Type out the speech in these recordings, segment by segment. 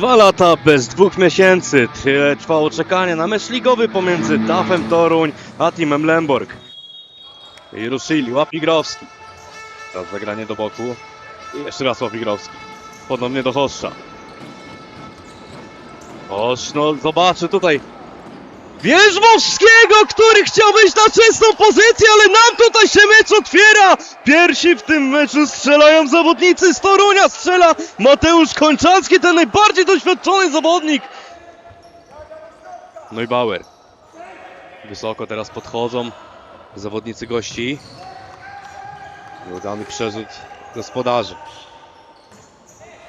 Dwa lata bez dwóch miesięcy. Tyle trwało czekanie na mecz ligowy pomiędzy Dafem Toruń a Teamem Lemborg. I ruszyli Łapigrowski. Teraz zagranie do boku. I jeszcze raz Łapigrowski. Ponownie do Hoszcza. Hosz, no zobaczy tutaj Wierzbowskiego, który chciał wejść na częstą pozycję, ale nam tutaj się mecz otwiera! Pierwsi w tym meczu strzelają zawodnicy z Torunia, strzela Mateusz Kończalski, ten najbardziej doświadczony zawodnik. No i Bauer. Wysoko teraz podchodzą zawodnicy gości. Nieudany przerzut gospodarzy.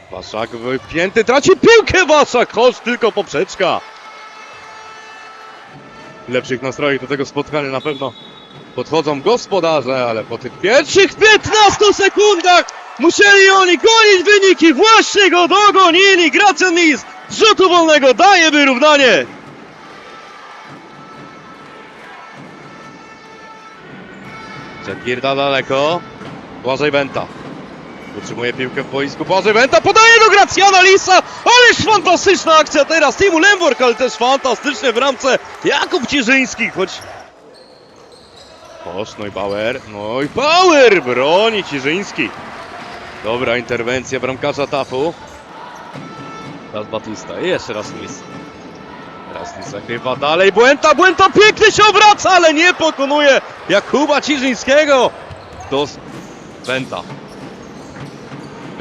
Waszak wypięty, traci piłkę Waszak, choć tylko poprzeczka lepszych nastrojów do tego spotkania na pewno podchodzą gospodarze, ale po tych pierwszych 15 sekundach musieli oni gonić wyniki, właśnie go dogonili. Gracjan Lis z rzutu wolnego daje wyrównanie. Czekirda daleko. Błażej Wenta. Utrzymuje piłkę w boisku. Błażej Wenta podaje do Gracjana Lisa. Ależ fantastyczna akcja teraz. Timu Lemborg, ale też fantastycznie w ramce Jakub Ciżyński, choć... Posz, no i Bauer. No i Bauer broni Ciżyński. Dobra interwencja bramkarza Tafu. Teraz Batista. I jeszcze raz Lis. Teraz Lis chyba dalej. Błęta, Błęta pięknie się obraca, ale nie pokonuje Jakuba Ciżyńskiego. Do Wenta.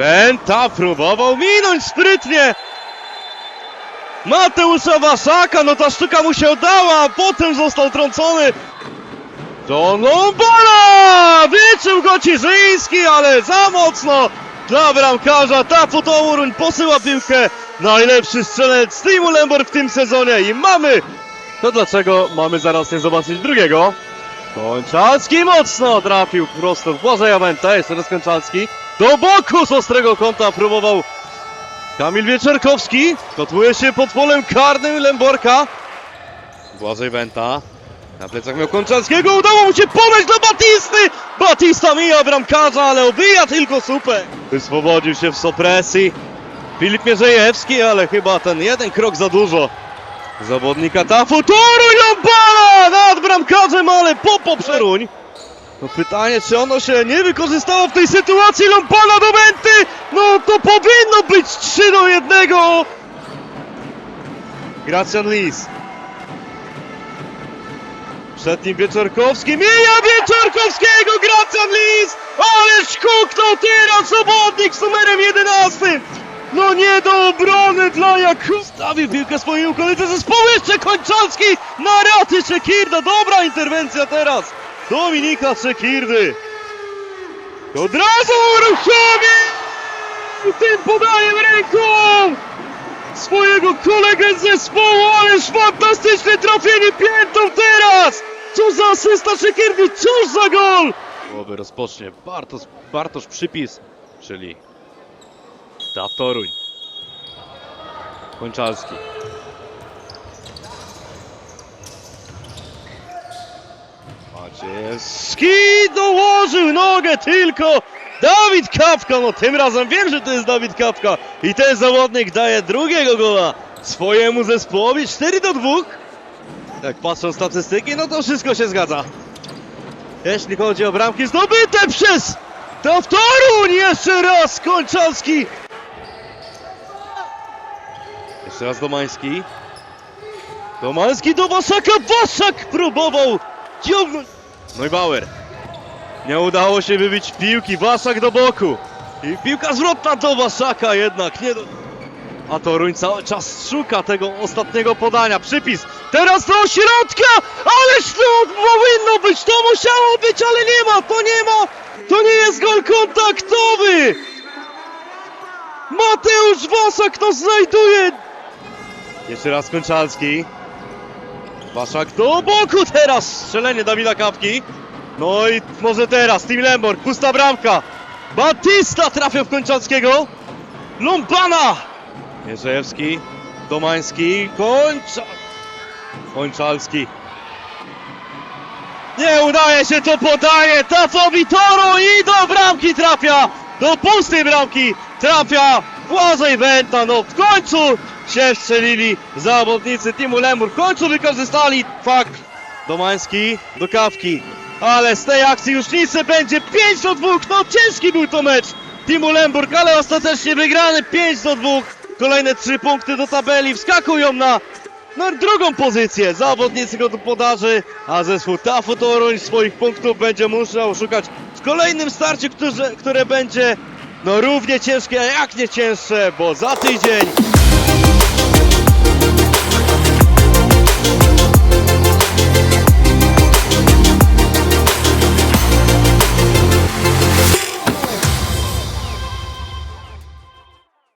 Wenta próbował minąć sprytnie. Mateusza Waszaka, no ta sztuka mu się udała, a potem został trącony. Do Lombana! Wyczuł go Ciżyński, ale za mocno dla bramkarza. Tafu Toruń posyła piłkę. Najlepszy strzelec Teamu Lemborg w tym sezonie i mamy... To dlaczego mamy zaraz nie zobaczyć drugiego? Kończalski mocno trafił prosto w Błażeja Wenta, jeszcze raz Kończalski. Do boku z ostrego kąta próbował Kamil Wieczorkowski. Kotłuje się pod polem karnym Lemborka. Błażej Wenta. Na plecach miał Kończalskiego, udało mu się podać do Batisty! Batista mija bramkarza, ale obija tylko słupek. Wyswobodził się w sopresji. Filip Mierzejewski, ale chyba ten jeden krok za dużo. Zawodnika Tafu, Toruń Lombala nad bramkarzem, ale po poprzeruń. No pytanie, czy ono się nie wykorzystało w tej sytuacji Lombala do Menty? No to powinno być 3 do 1. Gracjan Lis. Przed nim Wieczorkowski, mija Wieczorkowskiego, Gracjan Lis! Ależ kuknął teraz zawodnik z numerem 11! No nie do obrony dla Jakub! Stawił piłkę swojej koledze zespołu, jeszcze Kończalski na raty Czekirda, dobra interwencja teraz! Dominika Czekirdy! Od razu Ruszowi! Tym podajem ręką! Swojego kolegę z zespołu, ależ fantastyczne trafienie piętą teraz! Co za asysta Czekirdy, cóż za gol! Głowy rozpocznie Bartosz, Bartosz Przypis, czyli Daw Toruń. Kończalski. Maciejewski dołożył nogę tylko Dawid Kapka, no tym razem wiem, że to jest Dawid Kapka i ten zawodnik daje drugiego gola swojemu zespołowi 4 do 2. Jak patrzą statystyki, no to wszystko się zgadza. Jeśli chodzi o bramki zdobyte przez Dawtoruń, jeszcze raz Kończalski. Jeszcze raz Domański. Domański do Waszaka, Waszak próbował. No i Bauer. Nie udało się wybić piłki, Waszak do boku. I piłka zwrotna do Waszaka jednak, nie do... A Toruń cały czas szuka tego ostatniego podania. Przypis. Teraz do środka! Ależ to powinno być, to musiało być, ale nie ma, to nie ma! To nie jest gol kontaktowy! Mateusz Wasak to znajduje! Jeszcze raz Kończalski. Waszak do boku teraz! Strzelenie Dawida Kapki. No i może teraz, Team Lemborg, pusta bramka. Batista trafia w Kończalskiego. Lumpana! Jerzejewski, Domański, Kończa... Kończalski. Nie udaje się to podanie, Tafowi Toro i do bramki trafia! Do pustej bramki trafia Błażej Wenta, no w końcu się strzelili zawodnicy Teamu Lemur, w końcu wykorzystali fakt Domański do kawki, ale z tej akcji już nic nie będzie, 5 do 2, no ciężki był to mecz Teamu Lemburg, ale ostatecznie wygrany. 5 do 2, kolejne 3 punkty do tabeli, wskakują na drugą pozycję. Zawodnicy gospodarzy, a zespół Tafu Toruń swoich punktów będzie musiał szukać w kolejnym starciu, które, które będzie no równie ciężkie, jak nie cięższe, bo za tydzień